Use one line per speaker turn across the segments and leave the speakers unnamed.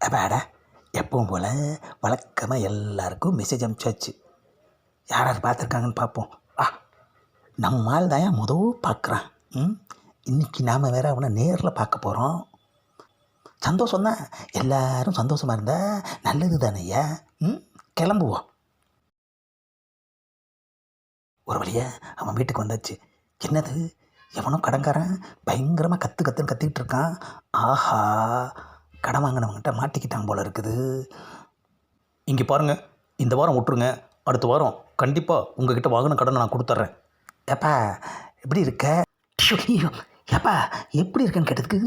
அப்பாடா எப்பவும் போல் வழக்கமாக எல்லாருக்கும் மெசேஜ் அனுப்பிச்சாச்சு யார் யார் பார்த்துருக்காங்கன்னு பார்ப்போம். ஆ நம்மால் தான் ஏன் முதல் பார்க்குறான். ம் இன்றைக்கி நாம் வேறு அவனை நேரில் பார்க்க போகிறோம் சந்தோஷம் தான் எல்லாரும் சந்தோஷமாக இருந்தால் நல்லது தானேயா ம் கிளம்புவோம். ஒரு வழியா அவன் வீட்டுக்கு வந்தாச்சு. என்னது? எவனோ கடன்காரன் பயங்கரமாக கற்று கற்றுன்னு கத்திக்கிட்டு இருக்கான். ஆஹா கடன் வாங்கினவங்கிட்ட மாட்டிக்கிட்டான் போல் இருக்குது. இங்கே பாருங்க இந்த வாரம் விட்டுருங்க அடுத்த வாரம் கண்டிப்பாக உங்ககிட்ட வாங்கின கடனை நான் கொடுத்துட்றேன் ஏப்பா எப்படி இருக்க? ஏப்பா எப்படி இருக்கேன்னு கேட்டதுக்கு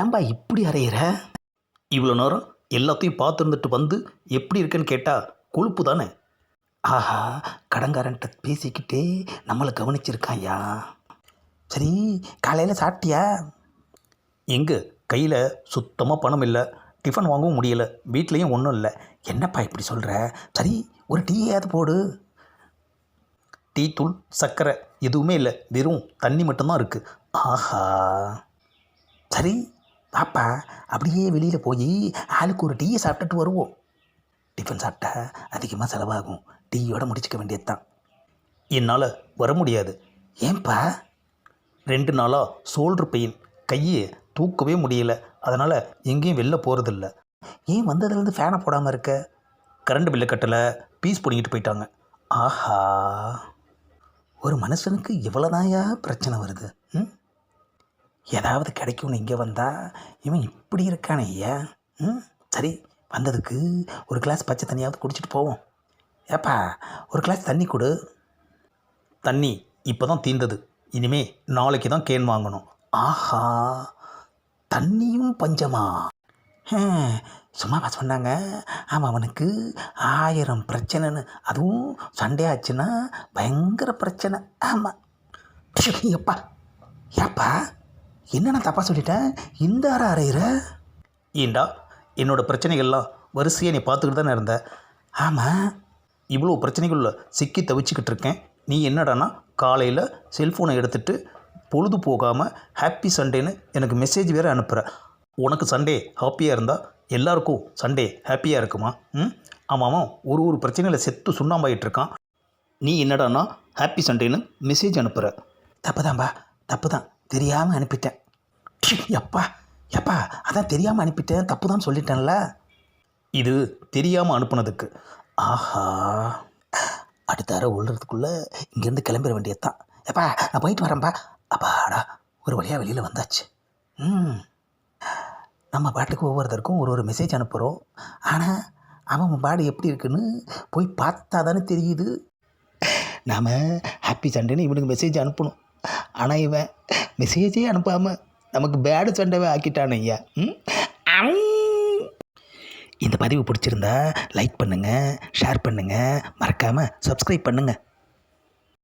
ஏன்பா இப்படி அறையிற? இவ்வளோ நேரம் எல்லாத்தையும் பார்த்துருந்துட்டு வந்து எப்படி இருக்கேன்னு கேட்டால் கொழுப்பு தானே? ஆஹா கடங்காரன்ட்ட பேசிக்கிட்டே நம்மளை கவனிச்சிருக்காயா? சரி காலையில் சாப்பிட்டியா? எங்கே? கையில் சுத்தமாக பணம் இல்லை. டிஃபன் வாங்கவும் முடியல. வீட்லேயும் ஒன்றும் இல்லை. என்னப்பா இப்படி சொல்கிற சரி ஒரு டீயாவது போடு. டீ தூள் சர்க்கரை எதுவுமே இல்லை. வெறும் தண்ணி மட்டும்தான் இருக்குது ஆஹா. சரி பாப்பா அப்படியே வெளியில் போய் ஆளுக்கு ஒரு டீயை சாப்பிட்டுட்டு வருவோம். டிஃபன் சாப்பிட்டா அதிகமாக செலவாகும். டீயோட முடிச்சுக்க வேண்டியது தான் என்னால் வர முடியாது. ஏன்பா? ரெண்டு நாளாக சோல்டர் பெயின் கையை தூக்கவே முடியல. அதனால் எங்கேயும் வெளில போகிறதில்ல ஏன் வந்ததுலேருந்து ஃபேனை போடாமல் இருக்க? கரண்ட் பில்லை கட்டலை. பீஸ் பிடிங்கிட்டு போயிட்டாங்க. ஆஹா. ஒரு மனுஷனுக்கு இவ்வளோதாயா பிரச்சனை வருது? ம்? ஏதாவது கிடைக்கும்னு இங்கே வந்தால் இவன் இப்படி இருக்கானே ஏன் ம்? சரி வந்ததுக்கு ஒரு கிளாஸ் பச்சை தண்ணியாவது குடிச்சிட்டு போவோம். ஏப்பா ஒரு கிளாஸ் தண்ணி கொடு. தண்ணி இப்போ தான் தீர்ந்தது இனிமே நாளைக்கு தான் கேன் வாங்கணும். ஆஹா. தண்ணியும் பஞ்சமா? சும்மாவா சொன்னாங்க. ஆமாம் அவனுக்கு ஆயிரம் பிரச்சனைன்னு. அதுவும் சண்டே ஆச்சுன்னா பயங்கர பிரச்சனை. ஆமாம் எப்பா ஏப்பா என்ன நான் தப்பாக சொல்லிட்டேன் இந்த அற அறையிற? ஏண்டா என்னோட பிரச்சனைகள்லாம் வரிசையாக நீ பார்த்துக்கிட்டு தானே இருந்த? ஆமாம் இவ்வளோ பிரச்சனைகளில் சிக்கி தவிச்சுக்கிட்டு இருக்கேன். நீ என்னடான்னா காலையில் செல்ஃபோனை எடுத்துட்டு பொழுது போகாமல் ஹாப்பி சண்டேன்னு எனக்கு மெசேஜ் வேறு அனுப்புகிற உனக்கு சண்டே ஹாப்பியாக இருந்தால் எல்லாருக்கும் சண்டே ஹாப்பியாக இருக்குமா? ம்? ஆமாம் ஒரு ஒரு பிரச்சனையில் செத்து சுண்ணாம்பாயிட்டு இருக்கான். நீ என்னடான்னா ஹாப்பி சண்டேன்னு மெசேஜ் அனுப்புகிற தப்பு தான்பா தப்பு தான் தெரியாமல் அனுப்பிட்டேன் எப்பா எப்பா அதான் தெரியாமல் அனுப்பிட்டேன். தப்பு தான் சொல்லிட்டேன்ல. இது தெரியாமல் அனுப்புனதுக்கு. ஆஹா. அடுத்த அரை உள்ளதுக்குள்ளே இங்கேருந்து கிளம்பிட வேண்டியது தான் எப்பா நான் போயிட்டு வரேன்ப்பா அப்பாடா ஒரு வழியாக வெளியில் வந்தாச்சு. ம். நம்ம பாட்டுக்கு ஒவ்வொருத்தருக்கும் ஒரு ஒரு மெசேஜ் அனுப்புகிறோம் ஆனால் அவன் பாடு எப்படி இருக்குன்னு போய் பார்த்தா தானே தெரியுது. நாம் ஹாப்பி சண்டேன்னு இவனுக்கு மெசேஜ் அனுப்பணும். ஆனால் இவன் மெசேஜே அனுப்பாமல் நமக்கு பேடு சண்டைவே ஆக்கிட்டான் ஐயா. ம்? இந்த பதிவு பிடிச்சிருந்தா லைக் பண்ணுங்கள் ஷேர் பண்ணுங்கள் மறக்காமல் சப்ஸ்கிரைப் பண்ணுங்கள்